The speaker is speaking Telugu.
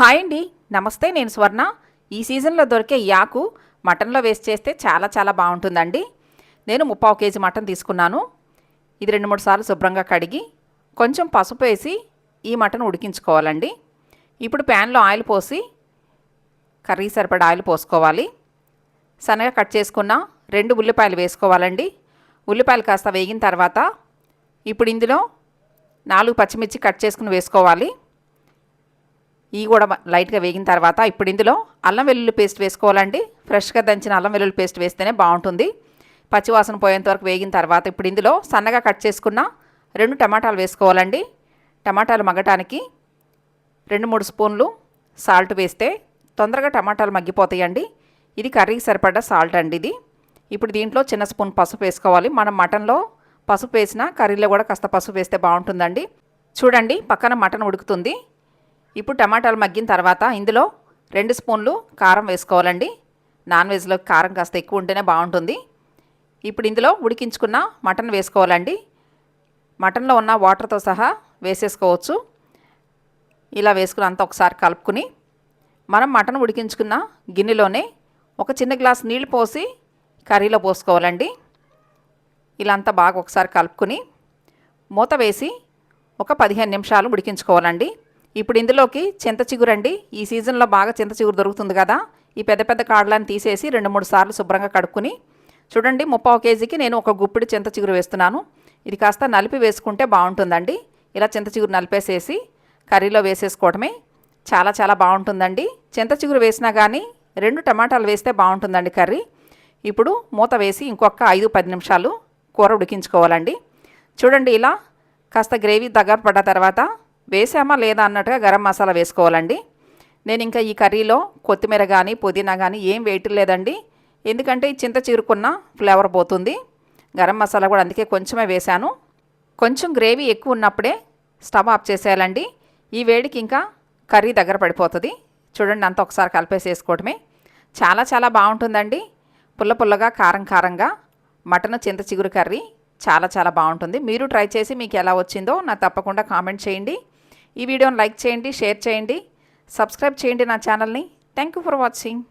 హాయ్ అండి. నమస్తే నేను స్వర్ణ. ఈ సీజన్లో దొరికే యాకు మటన్లో వేస్ట్ చేస్తే చాలా చాలా బాగుంటుందండి. నేను ముప్పావు కేజీ మటన్ తీసుకున్నాను. ఇది రెండు మూడు సార్లు శుభ్రంగా కడిగి కొంచెం పసుపు వేసి ఈ మటన్ ఉడికించుకోవాలండి. ఇప్పుడు ప్యాన్లో ఆయిల్ పోసి కర్రీ సరిపడా ఆయిల్ పోసుకోవాలి. సన్నగా కట్ చేసుకున్న రెండు ఉల్లిపాయలు వేసుకోవాలండి. ఉల్లిపాయలు కాస్త వేగిన తర్వాత ఇప్పుడు ఇందులో నాలుగు పచ్చిమిర్చి కట్ చేసుకుని వేసుకోవాలి. ఇవి కూడా లైట్గా వేగిన తర్వాత ఇప్పుడు ఇందులో అల్లం వెల్లుల్లి పేస్ట్ వేసుకోవాలండి. ఫ్రెష్గా దంచిన అల్లం వెల్లుల్లి పేస్ట్ వేస్తేనే బాగుంటుంది. పచ్చివాసన పోయేంత వరకు వేగిన తర్వాత ఇప్పుడు ఇందులో సన్నగా కట్ చేసుకున్న రెండు టమాటాలు వేసుకోవాలండి. టమాటాలు మగ్గటానికి రెండు మూడు స్పూన్లు సాల్ట్ వేస్తే తొందరగా టమాటాలు మగ్గిపోతాయండి. ఇది కర్రీకి సరిపడ్డ సాల్ట్ అండి ఇది. ఇప్పుడు దీంట్లో చిన్న స్పూన్ పసుపు వేసుకోవాలి. మనం మటన్లో పసుపు వేసిన కర్రీలో కూడా కాస్త పసుపు వేస్తే బాగుంటుందండి. చూడండి పక్కన మటన్ ఉడుకుతుంది. ఇప్పుడు టమాటాలు మగ్గిన తర్వాత ఇందులో రెండు స్పూన్లు కారం వేసుకోవాలండి. నాన్ వెజ్లో కారం కాస్త ఎక్కువ ఉంటేనే బాగుంటుంది. ఇప్పుడు ఇందులో ఉడికించుకున్న మటన్ వేసుకోవాలండి. మటన్లో ఉన్న వాటర్తో సహా వేసేసుకోవచ్చు. ఇలా వేసుకుని అంతా ఒకసారి కలుపుకుని మనం మటన్ ఉడికించుకున్న గిన్నెలోనే ఒక చిన్న గ్లాస్ నీళ్ళు పోసి కర్రీలో పోసుకోవాలండి. ఇలా అంతా బాగా ఒకసారి కలుపుకుని మూత వేసి ఒక పదిహేను నిమిషాలు ఉడికించుకోవాలండి. ఇప్పుడు ఇందులోకి చింత చిగురండి ఈ సీజన్లో బాగా చింత చిగురు దొరుకుతుంది కదా. ఈ పెద్ద పెద్ద కాడలను తీసేసి రెండు మూడు సార్లు శుభ్రంగా కడుక్కుని చూడండి ముప్పావు కేజీకి నేను ఒక గుప్పిడి చింత చిగురు వేస్తున్నాను. ఇది కాస్త నలిపి వేసుకుంటే బాగుంటుందండి. ఇలా చింత చిగురు నలిపేసేసి కర్రీలో వేసేసుకోవడమే చాలా చాలా బాగుంటుందండి. చింత చిగురు వేసినా కానీ రెండు టమాటాలు వేస్తే బాగుంటుందండి కర్రీ. ఇప్పుడు మూత వేసి ఇంకొక ఐదు పది నిమిషాలు కూర ఉడికించుకోవాలండి. చూడండి ఇలా కాస్త గ్రేవీ దగ్గర పడ్డ తర్వాత వేసామా లేదా అన్నట్టుగా గరం మసాలా వేసుకోవాలండి. నేను ఇంకా ఈ కర్రీలో కొత్తిమీర కానీ పుదీనా కానీ ఏం వేయట్లేదండి ఎందుకంటే ఈ చింత చీరుకున్న ఫ్లేవర్ పోతుంది. గరం మసాలా కూడా అందుకే కొంచెమే వేశాను. కొంచెం గ్రేవీ ఎక్కువ ఉన్నప్పుడే స్టవ్ ఆఫ్ చేసేయాలండి. ఈ వేడికి ఇంకా కర్రీ దగ్గర పడిపోతుంది. చూడండి అంత ఒకసారి కలిపేసేసుకోవటమే చాలా చాలా బాగుంటుందండి. పుల్ల పుల్లగా కారం కారంగా. మటన్ చింత చిగురు కర్రీ చాలా చాలా బాగుంటుంది. మీరు ట్రై చేసి మీకు ఎలా వచ్చిందో నాకు తప్పకుండా కామెంట్ చేయండి. ఈ వీడియోని లైక్ చేయండి షేర్ చేయండి సబ్స్క్రైబ్ చేయండి నా ఛానల్ని. Thank you for watching